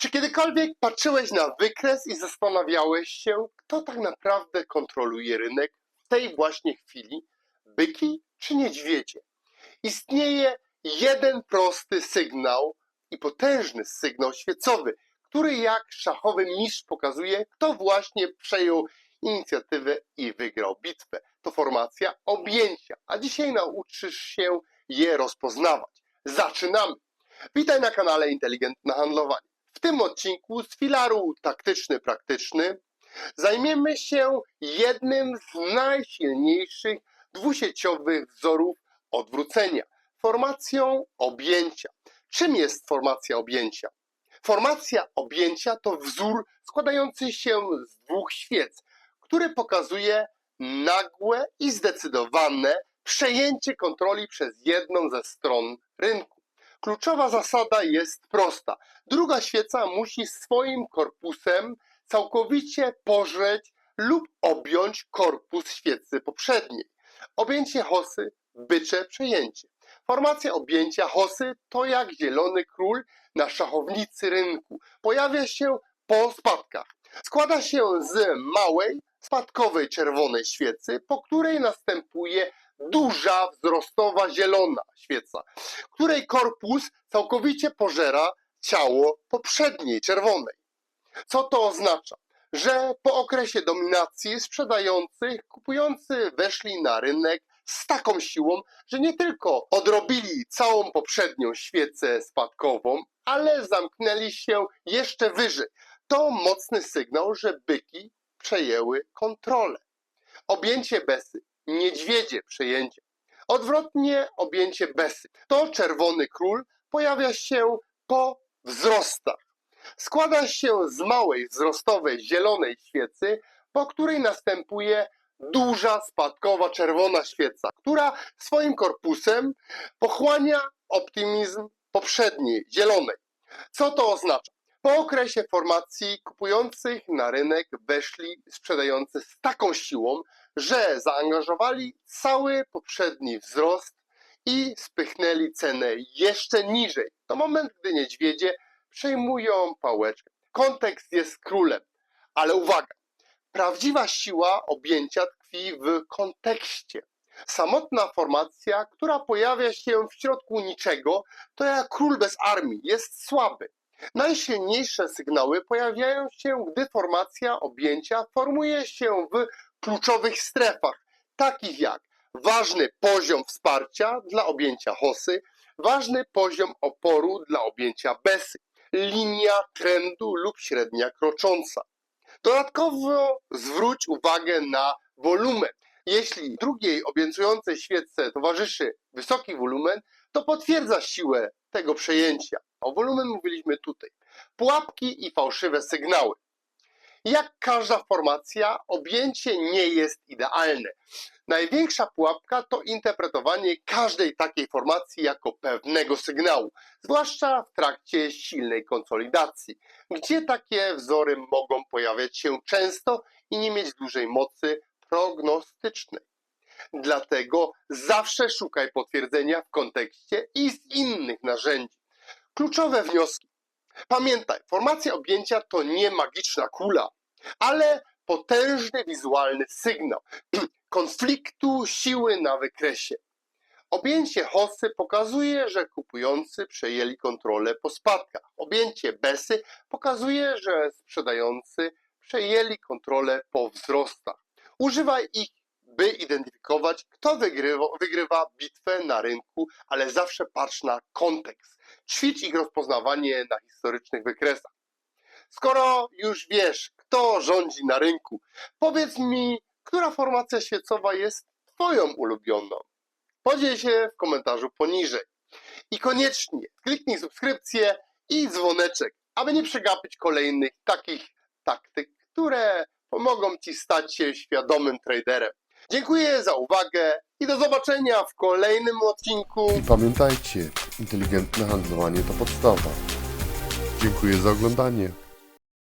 Czy kiedykolwiek patrzyłeś na wykres i zastanawiałeś się, kto tak naprawdę kontroluje rynek w tej właśnie chwili? Byki czy niedźwiedzie? Istnieje jeden prosty sygnał i potężny sygnał świecowy, który jak szachowy mistrz pokazuje, kto właśnie przejął inicjatywę i wygrał bitwę. To formacja objęcia, a dzisiaj nauczysz się je rozpoznawać. Zaczynamy! Witaj na kanale Inteligentne Handlowanie. W tym odcinku z filaru taktyczny-praktyczny zajmiemy się jednym z najsilniejszych dwusieciowych wzorów odwrócenia formacją objęcia. Czym jest formacja objęcia? Formacja objęcia to wzór składający się z dwóch świec, który pokazuje nagłe i zdecydowane przejęcie kontroli przez jedną ze stron rynku. Kluczowa zasada jest prosta. Druga świeca musi swoim korpusem całkowicie pożreć lub objąć korpus świecy poprzedniej. Objęcie hosy, bycze przejęcie. Formacja objęcia hosy to jak zielony król na szachownicy rynku. Pojawia się po spadkach. Składa się z małej, spadkowej czerwonej świecy, po której następuje duża, wzrostowa zielona świeca, której korpus całkowicie pożera ciało poprzedniej czerwonej. Co to oznacza? Że po okresie dominacji sprzedających, kupujący weszli na rynek z taką siłą, że nie tylko odrobili całą poprzednią świecę spadkową, ale zamknęli się jeszcze wyżej. To mocny sygnał, że byki przejęły kontrolę. Objęcie besy, niedźwiedzie przejęcie. Odwrotnie objęcie besy. To czerwony król pojawia się po wzrostach. Składa się z małej wzrostowej zielonej świecy, po której następuje duża spadkowa czerwona świeca, która swoim korpusem pochłania optymizm poprzedniej zielonej. Co to oznacza? Po okresie formacji kupujących na rynek weszli sprzedający z taką siłą, że zaangażowali cały poprzedni wzrost i spychnęli cenę jeszcze niżej. To moment, gdy niedźwiedzie przejmują pałeczkę. Kontekst jest królem, ale uwaga, prawdziwa siła objęcia tkwi w kontekście. Samotna formacja, która pojawia się w środku niczego, to jak król bez armii, jest słaby. Najsilniejsze sygnały pojawiają się, gdy formacja objęcia formuje się w kluczowych strefach, takich jak ważny poziom wsparcia dla objęcia hosy, ważny poziom oporu dla objęcia besy, linia trendu lub średnia krocząca. Dodatkowo zwróć uwagę na wolumen. Jeśli drugiej obiecującej świece towarzyszy wysoki wolumen, to potwierdza siłę tego przejęcia. O wolumen mówiliśmy tutaj. Pułapki i fałszywe sygnały. Jak każda formacja, objęcie nie jest idealne. Największa pułapka to interpretowanie każdej takiej formacji jako pewnego sygnału, zwłaszcza w trakcie silnej konsolidacji, gdzie takie wzory mogą pojawiać się często i nie mieć dużej mocy prognostycznej. Dlatego zawsze szukaj potwierdzenia w kontekście i z innych narzędzi. Kluczowe wnioski. Pamiętaj, formacja objęcia to nie magiczna kula, ale potężny wizualny sygnał konfliktu siły na wykresie. Objęcie hosy pokazuje, że kupujący przejęli kontrolę po spadkach. Objęcie besy pokazuje, że sprzedający przejęli kontrolę po wzrostach. Używaj ich, by identyfikować, kto wygrywa, wygrywa bitwę na rynku, ale zawsze patrz na kontekst. Ćwicz ich rozpoznawanie na historycznych wykresach. Skoro już wiesz, kto rządzi na rynku, powiedz mi, która formacja świecowa jest Twoją ulubioną. Podziel się w komentarzu poniżej. I koniecznie kliknij subskrypcję i dzwoneczek, aby nie przegapić kolejnych takich taktyk, które pomogą Ci stać się świadomym traderem. Dziękuję za uwagę i do zobaczenia w kolejnym odcinku. I pamiętajcie, inteligentne handlowanie to podstawa. Dziękuję za oglądanie.